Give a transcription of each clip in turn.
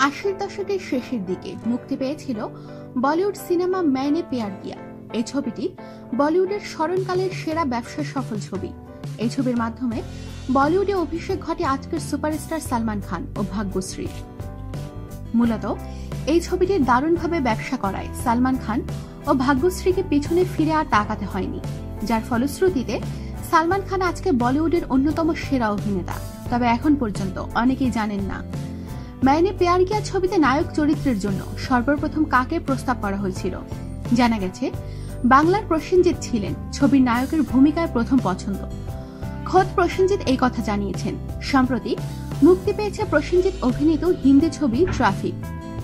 আশির দশকের শেষের দিকে মুক্তি পেয়েছিল বলিউড সিনেমা ম্যানে পেয়ার দিয়া এই ছবিটি বলিউডের স্মরণকালের সেরা ব্যবসা সফল ছবি। এই ছবির মাধ্যমে বলিউডে অভিষেক ঘটে আজকের সুপারস্টার সালমান খান ও ভাগ্যশ্রী। মূলত এই ছবিটির দারুণভাবে ব্যবসা করায় সালমান খান ও ভাগ্যশ্রীকে পিছনে ফিরে আর তাকাতে হয়নি, যার ফলশ্রুতিতে সালমান খান আজকে বলিউডের অন্যতম সেরা অভিনেতা। তবে এখন পর্যন্ত অনেকেই জানেন না মাইনে পেয়ার কিয়া ছবিতে নায়ক চরিত্রের জন্য সর্বপ্রথম কাকে প্রস্তাব করা হয়েছিল? জানা গেছে, বাংলার প্রসেনজিৎ ছিলেন ছবির নায়কের ভূমিকায় প্রথম পছন্দ। খোদ প্রসেনজিৎ এই কথা জানিয়েছেন। সম্প্রতি মুক্তি পেয়েছে প্রসেনজিৎ অভিনীত হিন্দি ছবি ট্রাফিক।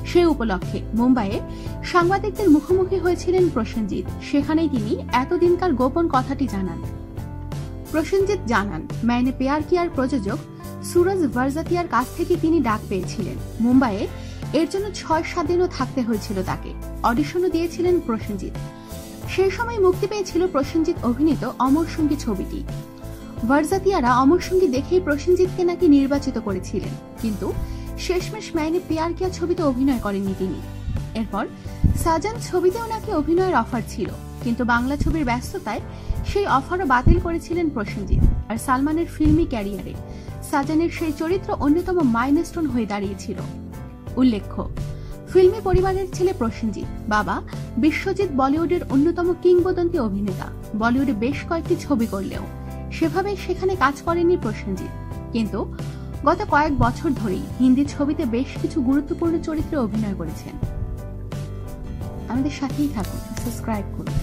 সে উপলক্ষে মুম্বাইয়ে সাংবাদিকদের মুখোমুখি হয়েছিলেন প্রসেনজিৎ। সেখানেই তিনি এতদিনকার গোপন কথাটি জানান। প্রসেনজিৎ জানান ম্যানে পেয়ার কিয়ার প্রযোজক সুরজ ভারজাতিয়ার কাছ থেকে তিনি ডাক পেয়েছিলেন। মুম্বাইয়ে এর জন্য ছয় সাত দিনও থাকতে হয়েছিল তাকে। অডিশনও দিয়েছিলেন প্রসেনজিৎ। সেই সময় মুক্তি পেয়েছিল প্রসেনজিৎ অভিনীত অমর সঙ্গী ছবিটি। ভারজাতিয়ারা অমর সঙ্গী দেখেই প্রসেনজিৎকে নাকি নির্বাচিত করেছিলেন। কিন্তু শেষমেশ ম্যানে পেয়ার কিয়া ছবিতে অভিনয় করেননি তিনি। এরপর সাজান ছবিতেও নাকি অভিনয়ের অফার ছিল। কিন্তু বাংলা ছবির ব্যস্ততায় সেই অফারও বাতিল করেছিলেন প্রসেনজিৎ। আর সালমানের ফিল্মি ক্যারিয়ারে সাজানের সেই চরিত্র অন্যতম মাইলস্টোন হয়ে দাঁড়িয়েছিল। উল্লেখ্য, ফিল্মি পরিবারের ছেলে প্রসেনজিৎ, বাবা বিশ্বজিৎ বলিউডের অন্যতম কিংবদন্তি অভিনেতা। বলিউডে বেশ কয়েকটি ছবি করলেও সেভাবে সেখানে কাজ করেনি প্রসেনজিৎ। কিন্তু গত কয়েক বছর ধরেই হিন্দি ছবিতে বেশ কিছু গুরুত্বপূর্ণ চরিত্রে অভিনয় করেছেন। আমাদের সাথেই থাকুন, সাবস্ক্রাইব করুন।